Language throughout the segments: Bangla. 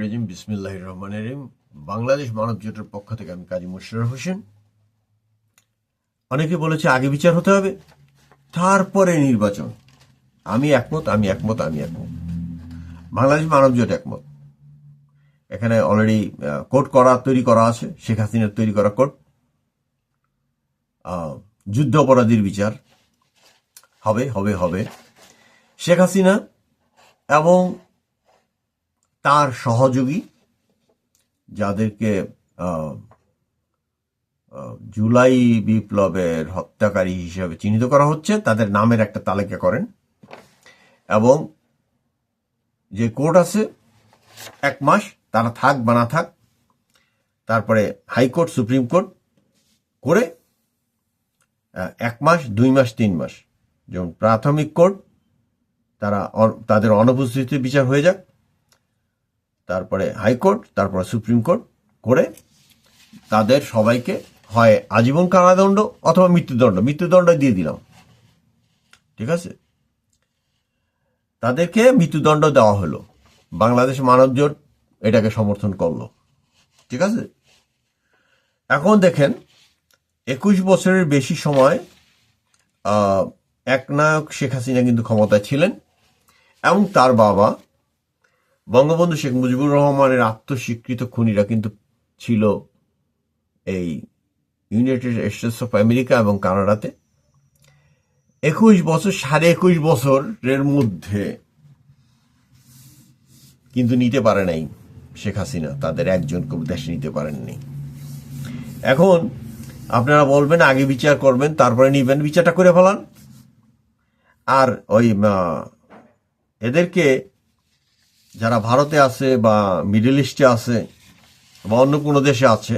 রাজিম বাংলাদেশ মানব জোটের পক্ষ থেকে আমি কাজী হোসেন। অনেকে বলেছে আগে বিচার হতে হবে, তারপরে নির্বাচন। আমি একমত আমি একমত আমি একমত। বাংলাদেশ মানব জোট একমত। এখানে অলরেডি কোর্ট করা, তৈরি করা আছে, শেখ হাসিনার তৈরি করা কোর্ট। যুদ্ধ অপরাধীর বিচার। হবে হবে হবে। শেখ হাসিনা এবং তার সহযোগী, যাদেরকে জুলাই বিপ্লবের হত্যাকারী হিসেবে চিহ্নিত করা হচ্ছে, তাদের নামের একটা তালিকা করেন। এবং যে কোর্ট আছে, এক মাস, তারা থাক বা না থাক, তারপরে হাইকোর্ট, সুপ্রিম কোর্ট করে এক মাস, দুই মাস, তিন মাস। যেমন প্রাথমিক কোর্ট, তারা তাদের অনুপস্থিতিতে বিচার হয়ে যাক। তারপরে হাইকোর্ট তারপরে সুপ্রিম কোর্ট করে তাদের সবাইকে হয় আজীবন কারাদণ্ড অথবা মৃত্যুদণ্ড। মৃত্যুদণ্ড দিয়ে দিলাম। ঠিক আছে? তাদেরকে মৃত্যুদণ্ড দেওয়া হলো। বাংলাদেশ মানব জোট এটাকে সমর্থন করল। ঠিক আছে? এখন দেখেন, একুশ বছরের বেশি সময় একনায়ক শেখ হাসিনা কিন্তু ক্ষমতায় ছিলেন এবং তার বাবা বঙ্গবন্ধু শেখ মুজিবুর রহমানের আত্মস্বীকৃত খুনিরা কিন্তু ছিল এই ইউনাইটেড স্টেটস অফ আমেরিকা এবং কানাডাতে। একুশ বছর, সাড়ে একুশ বছরের মধ্যে কিন্তু নিতে পারে নাই শেখ হাসিনা। তাদের একজনকে দেশে নিতে পারেননি। এখন আপনারা বলবেন, আগে বিচার করবেন, তারপরে নিবেন, বিচারটা করে ফেলান। আর ওই এদেরকে যারা ভারতে আছে বা মিডল ইস্টে আছে বা অন্য কোনো দেশে আছে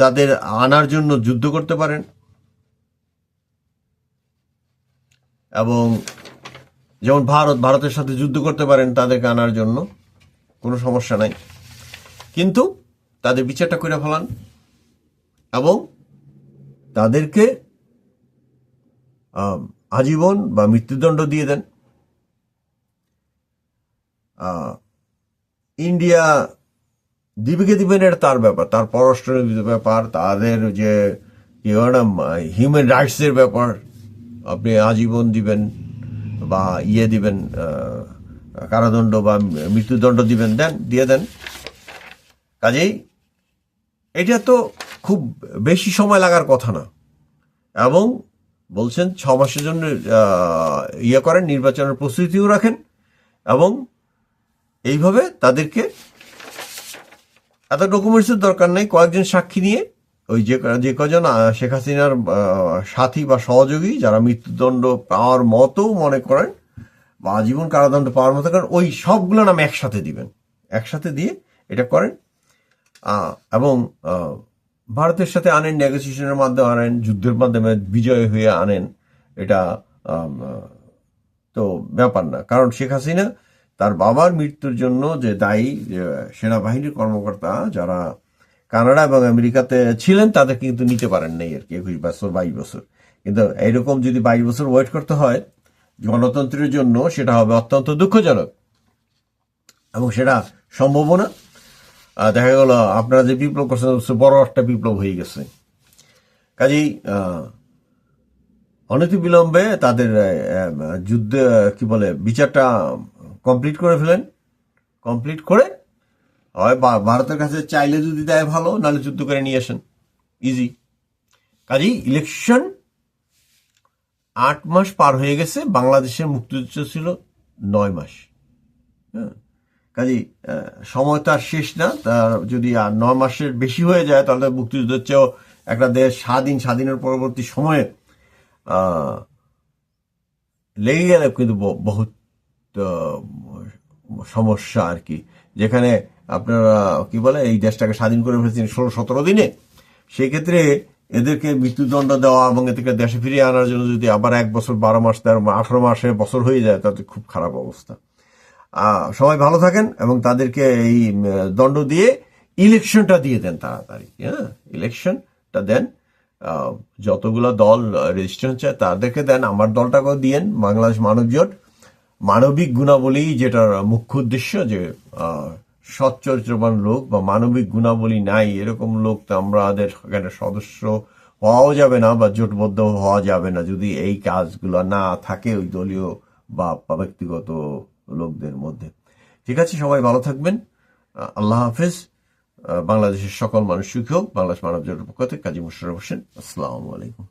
তাদের আনার জন্য যুদ্ধ করতে পারেন। এবং যেমন ভারত, ভারতের সাথে যুদ্ধ করতে পারেন তাদেরকে আনার জন্য, কোনো সমস্যা নাই। কিন্তু তাদের বিচারটা করে ফেলান এবং তাদেরকে আজীবন বা মৃত্যুদণ্ড দিয়ে দেন। ইন্ডিয়া দিবে কি দিবেন এটা তার ব্যাপার, তার পররাষ্ট্রনীতির ব্যাপার, তাদের যে কি না হিউম্যান রাইটসের ব্যাপার, আপনি আজীবন দিবেন বা ইয়ে দিবেন কারাদণ্ড বা মৃত্যুদণ্ড দিবেন, দেন, দিয়ে দেন। কাজেই এটা তো খুব বেশি সময় লাগার কথা না। এবং বলছেন ছ মাসের জন্য ইয়ে করেন, নির্বাচনের প্রস্তুতিও রাখেন এবং এইভাবে তাদেরকে এত ডকুমেন্টসের দরকার নেই, কয়েকজন সাক্ষী নিয়ে ওই যে যে কজন শেখ হাসিনার সাথী বা সহযোগী যারা মৃত্যুদণ্ড পাওয়ার মতো মনে করেন বা আজীবন কারাদণ্ড পাওয়ার মতো করেন, ওই সবগুলো নাম একসাথে দিবেন। একসাথে দিয়ে এটা করেন। এবং ভারতের সাথে আনেন নেগোসিয়েশনের মাধ্যমে আনেন, যুদ্ধের মাধ্যমে বিজয় হয়ে আনেন, এটা তো ব্যাপার না। কারণ শেখ হাসিনা তার বাবার মৃত্যুর জন্য যে দায়ী সেনাবাহিনীর কর্মকর্তা যারা কানাডা এবং আমেরিকাতে ছিলেন, তাদের কিন্তু নিতে পারেন নাই আর কি একুশ বছর, বাইশ বছর। কিন্তু এইরকম যদি বাইশ বছর ওয়েট করতে হয়, গণতন্ত্রের জন্য সেটা হবে অত্যন্ত দুঃখজনক এবং সেটা সম্ভব না। দেখা গেল আপনারা যে বিপ্লব করছেন বড় একটা বিপ্লব হয়ে গেছে। কাজেই অনতি বিলম্বে তাদের যুদ্ধ, কি বলে, বিচারটা কমপ্লিট করে ফেলেন। কমপ্লিট করে হয় ভারতের কাছে চাইলে যদি দেয় ভালো, নাহলে যুদ্ধ করে নিয়ে আসেন। ইজি কাজেই ইলেকশন আট মাস পার হয়ে গেছে, বাংলাদেশের মুক্তিযুদ্ধ ছিল নয় মাস। হ্যাঁ। কাজেই সময় তার শেষ না তার যদি আর নয় মাসের বেশি হয়ে যায়, তাহলে মুক্তিযুদ্ধের চেয়েও একটা দেশ স্বাধীন, স্বাধীনের পরবর্তী সময়ে লেগে গেলে কিন্তু বহুত আহ, সমস্যা আর কি। যেখানে আপনারা কি বলে এই দেশটাকে স্বাধীন করে ফেলেছেন ষোলো সতেরো দিনে সেক্ষেত্রে এদেরকে মৃত্যুদণ্ড দেওয়া এবং এদেরকে দেশে ফিরিয়ে আনার জন্য যদি আবার এক বছর বারো মাস তেরো আঠারো মাসে বছর হয়ে যায় তাতে খুব খারাপ অবস্থা। সবাই ভালো থাকেন এবং তাদেরকে এই দণ্ড দিয়ে ইলেকশনটা দিয়ে দেন তাড়াতাড়ি হ্যাঁ? ইলেকশনটা দেন। যতগুলো দল রেজিস্ট্রেশন চায় তাদেরকে দেন আমার দলটাকেও দিয়েন বাংলাদেশ মানব জোট মানবিক গুণাবলী যেটার মুখ্য উদ্দেশ্য যে আহ, সৎ চরিত্রবান লোক বা মানবিক গুণাবলী নাই এরকম লোক তো আমাদের এখানে সদস্য হওয়াও যাবে না বা জোটবদ্ধ হওয়া যাবে না। যদি এই কাজগুলো না থাকে ওই দলীয় বা ব্যক্তিগত লোকদের মধ্যে। ঠিক আছে সবাই ভালো থাকবেন। আল্লাহ হাফেজ। বাংলাদেশের সকল মানুষ সুখী হোক। বাংলাদেশ মানব জোটের পক্ষ থেকে কাজী মুশারফ হোসেন। আসসালামু আলাইকুম।